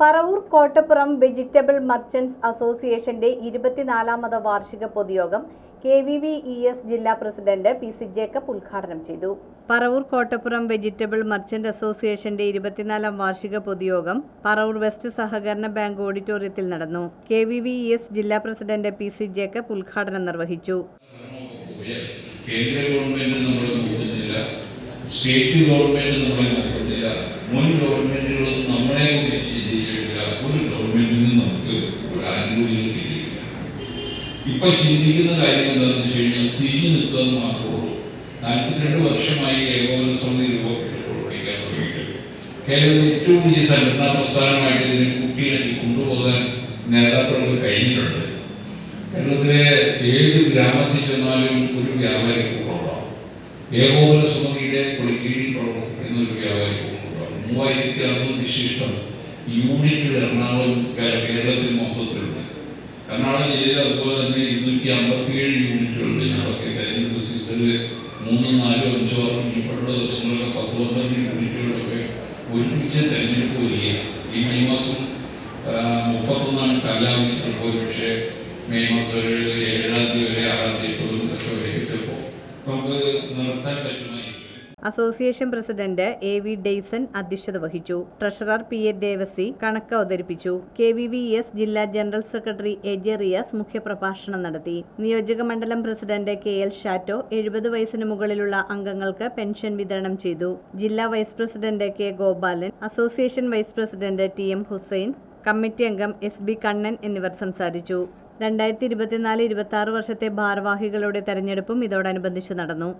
Paravur Kottappuram vegetable merchants അസോസിയേഷന്റെ ഇരുപത്തിനാലാമത് വാർഷിക പൊതുയോഗം K V V E S ജില്ലാ പ്രസിഡന്റ് പി സി ജേക്കബ് ഉദ്ഘാടനം ചെയ്തു. പറവൂർ കോട്ടപ്പുറം വെജിറ്റബിൾ മർച്ചന്റ് അസോസിയേഷന്റെ ഇരുപത്തിനാലാം വാർഷിക പൊതുയോഗം പറവൂർ വെസ്റ്റ് സഹകരണ ബാങ്ക് ഓഡിറ്റോറിയത്തിൽ നടന്നു. K V V E S ജില്ലാ പ്രസിഡന്റ് പി സി ജേക്കബ് ഉദ്ഘാടനം നിർവഹിച്ചു. കേന്ദ്ര ഗവൺമെന്റ് നോക്കുന്നില്ല സ്റ്റേറ്റ് ഗവൺമെന്റ് നമ്മളെ നോക്കുന്നില്ല മുൻ ഗവൺമെന്റുകളൊന്നും നമ്മളെ കുറിച്ച് ചിന്തിച്ചിട്ടില്ല ഒരു ഗവൺമെന്റിൽ നിന്ന് നമുക്ക് ഒരു ആനുകൂല്യം കിട്ടിയിട്ടില്ല. ഇപ്പൊ ചിന്തിക്കുന്ന കാര്യം എന്താണെന്ന് വെച്ച് കഴിഞ്ഞാൽ തിരിഞ്ഞു നിൽക്കുക മാത്രമേ ഉള്ളൂ. നാൽപ്പത്തിരണ്ട് വർഷമായി ഏകോപന സമിതി രൂപപ്പെട്ട് പ്രവർത്തിക്കാൻ തുടങ്ങിയിട്ട് കേരളത്തിൽ ഏറ്റവും വലിയ സംഘടനാ പ്രസ്ഥാനമായിട്ട് ഇതിനെ കുട്ടികളെ കൊണ്ടുപോകാൻ നേതാക്കൾക്ക് കഴിഞ്ഞിട്ടുണ്ട്. കേരളത്തിലെ ഏത് ഗ്രാമത്തിൽ ചെന്നാലും ഒരു വ്യാപാരി ഏകോപന സമിതിയുടെ കീഴിൽ പ്രവർത്തിക്കുന്ന ഒരു വ്യാപാരി കൂട്ടമുണ്ടാവും മൂവായിരത്തി അറുന്നൂറ്റി വിശിഷ്ടം യൂണിറ്റുകൾ എറണാകുളം കേരളത്തിൽ മൊത്തത്തിലുണ്ട്. എറണാകുളം ജില്ലയിൽ അതുപോലെ തന്നെ ഇരുന്നൂറ്റി അമ്പത്തിയേഴ് യൂണിറ്റുകളുണ്ട്. ഞങ്ങളൊക്കെ തെരഞ്ഞെടുപ്പ് സീസണിൽ മൂന്നോ നാലോ അഞ്ചോ ഇപ്പോഴുള്ള ദിവസങ്ങളിലൊക്കെ പത്ത് പന്ത്രണ്ട് യൂണിറ്റുകളൊക്കെ ഒരുമിച്ച് തെരഞ്ഞെടുപ്പ് വരികയാണ് ഈ മെയ് മാസം മുപ്പത്തൊന്നാണ് കാലാവധി ചിലപ്പോൾ പക്ഷേ മെയ് മാസം ഏഴാം തീയതി വരെ ആറാം തീയതി ഒക്കെ വൈകിട്ടപ്പോൾ association president A V Daison അധ്യക്ഷത വഹിച്ചു. ട്രഷറർ പി എ ദേവസി കണക്ക് അവതരിപ്പിച്ചു. കെ വി വി എസ് ജില്ലാ general secretary A J Riyas മുഖ്യപ്രഭാഷണം നടത്തി. നിയോജക മണ്ഡലം പ്രസിഡന്റ് കെ എൽ ഷാറ്റോ എഴുപത് വയസ്സിന് മുകളിലുള്ള അംഗങ്ങൾക്ക് പെൻഷൻ വിതരണം ചെയ്തു. ജില്ലാ vice president K Gopalan association vice president T M Hussain committee അംഗം എസ് ബി കണ്ണൻ എന്നിവർ സംസാരിച്ചു. രണ്ടായിരത്തി ഇരുപത്തിനാല് ഇരുപത്തി വർഷത്തെ ഭാരവാഹികളുടെ തെരഞ്ഞെടുപ്പും ഇതോടനുബന്ധിച്ച് നടന്നു.